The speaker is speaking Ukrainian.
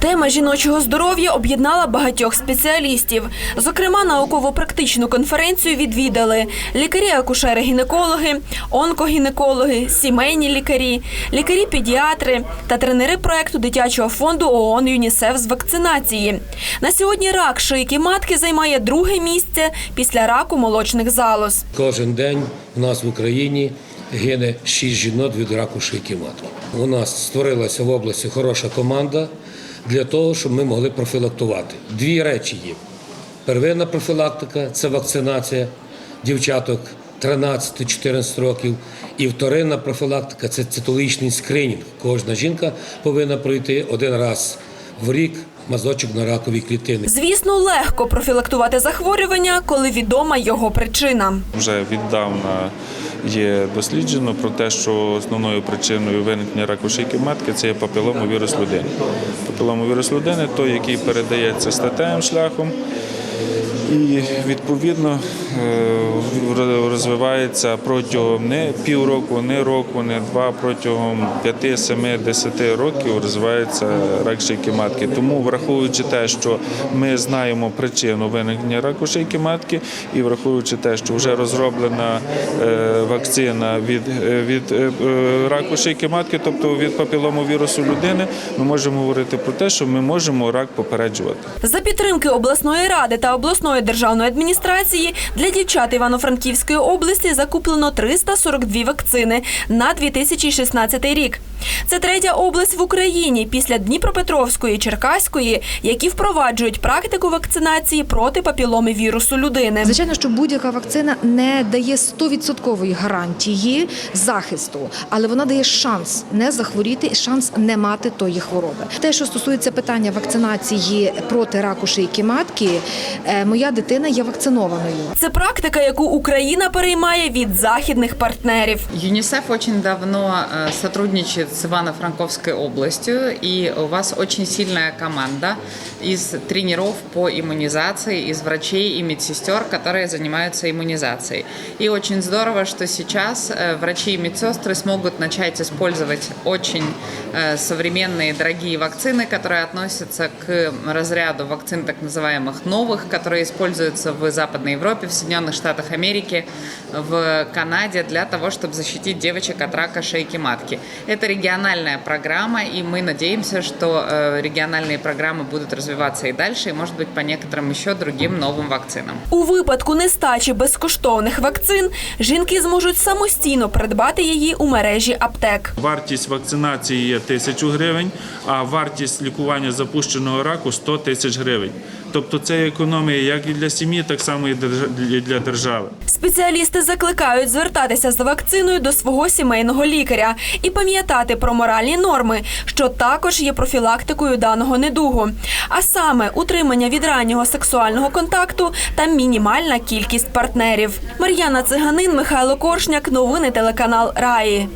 Тема жіночого здоров'я об'єднала багатьох спеціалістів. Зокрема, науково-практичну конференцію відвідали лікарі-акушери-гінекологи, онкогінекологи, сімейні лікарі, лікарі-педіатри та тренери проекту дитячого фонду ООН ЮНІСЕФ з вакцинації. На сьогодні рак шийки матки займає друге місце після раку молочних залоз. Кожен день у нас в Україні гине 6 жінок від раку шийки матки. У нас створилася в області хороша команда для того, щоб ми могли профілактувати. Дві речі є. Первинна профілактика це вакцинація дівчаток 13-14 років. І вторинна профілактика це цитологічний скринінг. Кожна жінка повинна пройти один раз в рік мазочок на ракові клітини. Звісно, легко профілактувати захворювання, коли відома його причина. Вже віддавна є досліджено про те, що основною причиною виникнення раку шийки матки це є папіломовірус людини. Папіломовірус людини той, який передається статевим шляхом. І відповідно е, розвивається протягом не півроку, не року, не два, протягом 5, 7, 10 років розвивається рак шийки матки. Тому, враховуючи те, що ми знаємо причину виникнення раку шийки матки, і враховуючи те, що вже розроблена е, вакцина від, е, від раку шийки матки, тобто від папіломовірусу людини, ми можемо говорити про те, що ми можемо рак попереджувати. За підтримки обласної ради та обласної державної адміністрації для дівчат Івано-Франківської області закуплено 342 вакцини на 2016 рік. Це третя область в Україні після Дніпропетровської і Черкаської, які впроваджують практику вакцинації проти папіломи вірусу людини. Звичайно, що будь-яка вакцина не дає 100% гарантії захисту, але вона дає шанс не захворіти, шанс не мати тої хвороби. Те, що стосується питання вакцинації проти раку шийки матки, моя дитина є вакцинованою. Це практика, яку Україна переймає від західних партнерів. ЮНИСЕФ очень давно э, сотрудничает с Ивано-Франковской областью, и у вас очень сильная команда из тренеров по иммунизации, из врачей и медсестер, которые занимаются иммунизацией. И очень здорово, что сейчас э, врачи и медсестры смогут начать использовать очень э, современные дорогие вакцины, которые относятся к разряду вакцин так называемых новых, которые используются в Западной Европе, в Соединенных Штатах Америки, в Канаде для того, чтобы защитить девочек от рака шейки матки. Это региональная программа, и мы надеемся, что э, региональные программы будут развиваться и дальше, и, может быть, по некоторым еще другим новым вакцинам. У випадку нестачі безкоштовних вакцин жінки зможуть самостійно придбати її у мережі аптек. Вартість вакцинації є тисячу гривень, а вартість лікування запущеного раку 100 тисяч гривень. Тобто це економія як і для сім'ї, так само і для держави. Спеціалісти закликають звертатися за вакциною до свого сімейного лікаря і пам'ятати про моральні норми, що також є профілактикою даного недугу, а саме утримання від раннього сексуального контакту та мінімальна кількість партнерів. Мар'яна Циганин, Михайло Коршняк, новини телеканал Раї.